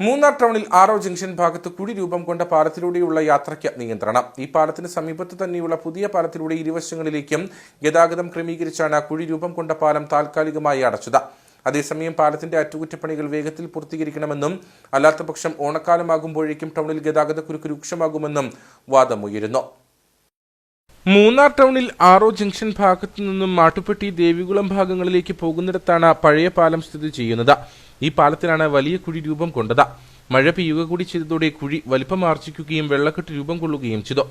മൂന്നാർ ടൗണിൽ ആറോ ജംഗ്ഷൻ ഭാഗത്ത് കുഴി രൂപം കൊണ്ട പാലത്തിലൂടെയുള്ള യാത്രയ്ക്ക് നിയന്ത്രണം. ഈ പാലത്തിന് സമീപത്ത് തന്നെയുള്ള പുതിയ പാലത്തിലൂടെ ഇരുവശങ്ങളിലേക്കും ഗതാഗതം ക്രമീകരിച്ചാണ് കുഴി രൂപം കൊണ്ട പാലം താൽക്കാലികമായി അടച്ചത്. അതേസമയം പാലത്തിന്റെ അറ്റകുറ്റപ്പണികൾ വേഗത്തിൽ പൂർത്തീകരിക്കണമെന്നും അല്ലാത്തപക്ഷം ഓണക്കാലമാകുമ്പോഴേക്കും ടൗണിൽ ഗതാഗതക്കുരുക്ക് രൂക്ഷമാകുമെന്നും വാദമുയരുന്നു. മൂന്നാർ ടൗണിൽ ആറോ ജംഗ്ഷൻ ഭാഗത്തു നിന്നും മാട്ടുപ്പെട്ടി ദേവികുളം ഭാഗങ്ങളിലേക്ക് പോകുന്നിടത്താണ് പഴയ പാലം സ്ഥിതി ചെയ്യുന്നത്. ഈ പാലത്തിലാണ് വലിയ കുഴി രൂപം കൊണ്ടത്. മഴ പെയ്യുക കൂടി ചെയ്തതോടെ കുഴി വലിപ്പം ആർജിക്കുകയും വെള്ളക്കെട്ട് രൂപം കൊള്ളുകയും ചെയ്തു.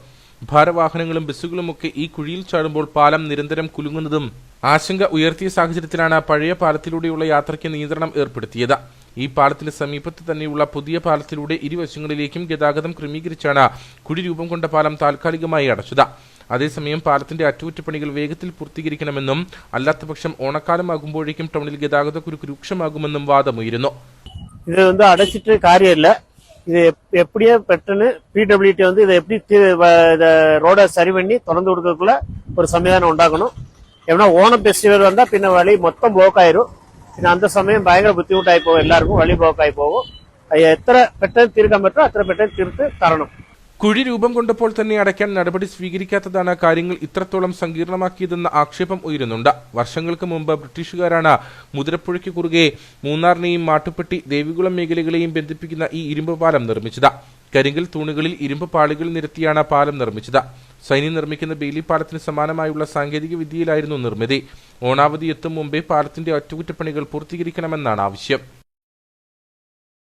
ഭാരവാഹനങ്ങളും ബസ്സുകളുമൊക്കെ ഈ കുഴിയിൽ ചാടുമ്പോൾ പാലം നിരന്തരം കുലുങ്ങുന്നതും ആശങ്ക ഉയർത്തിയ സാഹചര്യത്തിലാണ് പഴയ പാലത്തിലൂടെയുള്ള യാത്രയ്ക്ക് നിയന്ത്രണം ഏർപ്പെടുത്തിയത്. ഈ പാലത്തിന് സമീപത്ത് തന്നെയുള്ള പുതിയ പാലത്തിലൂടെ ഇരുവശങ്ങളിലേക്കും ഗതാഗതം ക്രമീകരിച്ചാണ് കുഴി രൂപം കൊണ്ട പാലം താൽക്കാലികമായി അടച്ചത്. அதே சமயம் பாலத்தின் அற்றுற்றுப்பணிகள் வேகத்தில் പാലത്തിന്റെ അറ്റകുറ്റപ്പണികൾ വേഗത്തിൽ പൂർത്തീകരിക്കണമെന്നും டவுனில் ഓണക്കാലമാകുമ്പോഴേക്കും குறுக்கு ഗതാഗതക്കുരുക്ക് வாதம் വാദമുയരുന്നു. இது வந்து அடைச்சிட்டு காரியம் இல்லை இது எப்படியே பெட்டுன்னு பிடபிள்யூடி வந்து இதை எப்படி ரோடை சரி பண்ணி திறந்து கொடுக்கறதுக்குள்ள ஒரு சம்விதானம் உண்டாகணும் ஏன்னா ஓணம் ஃபெஸ்டிவல் வந்தால் பின்ன வழி மொத்தம் ப்ளோக் ஆயிரும் பின்ன அந்த சமயம் பயங்கர புத்திமுட்டாகி போகும் எல்லாருக்கும் வழி ப்ளோக் ஆகி போகும் எத்தனை பெட்டன் தீர்க்க மட்டும் அத்தனை பெட்டன் தீர்த்து தரணும் കുഴി രൂപം കൊണ്ടപ്പോൾ തന്നെ അടയ്ക്കാൻ നടപടി സ്വീകരിക്കാത്തതാണ് കാര്യങ്ങൾ ഇത്രത്തോളം സങ്കീർണമാക്കിയതെന്ന ആക്ഷേപം ഉയരുന്നുണ്ട്. വർഷങ്ങൾക്ക് മുമ്പ് ബ്രിട്ടീഷുകാരാണ് മുതിരപ്പുഴയ്ക്ക് കുറുകെ മൂന്നാറിനെയും മാട്ടുപ്പെട്ടി ദേവികുളം മേഖലകളെയും ബന്ധിപ്പിക്കുന്ന ഈ ഇരുമ്പ് പാലം നിർമ്മിച്ചത്. കരിങ്കൽ തൂണുകളിൽ ഇരുമ്പ് പാളികൾ നിരത്തിയാണ് പാലം നിർമ്മിച്ചത്. സൈനി നിർമ്മിക്കുന്ന ബെയിലി പാലത്തിന് സമാനമായുള്ള സാങ്കേതിക വിദ്യയിലായിരുന്നു നിർമ്മിതി. ഓണാവധി എത്തും മുമ്പേ പാലത്തിന്റെ അറ്റകുറ്റപ്പണികൾ പൂർത്തീകരിക്കണമെന്നാണ് ആവശ്യം.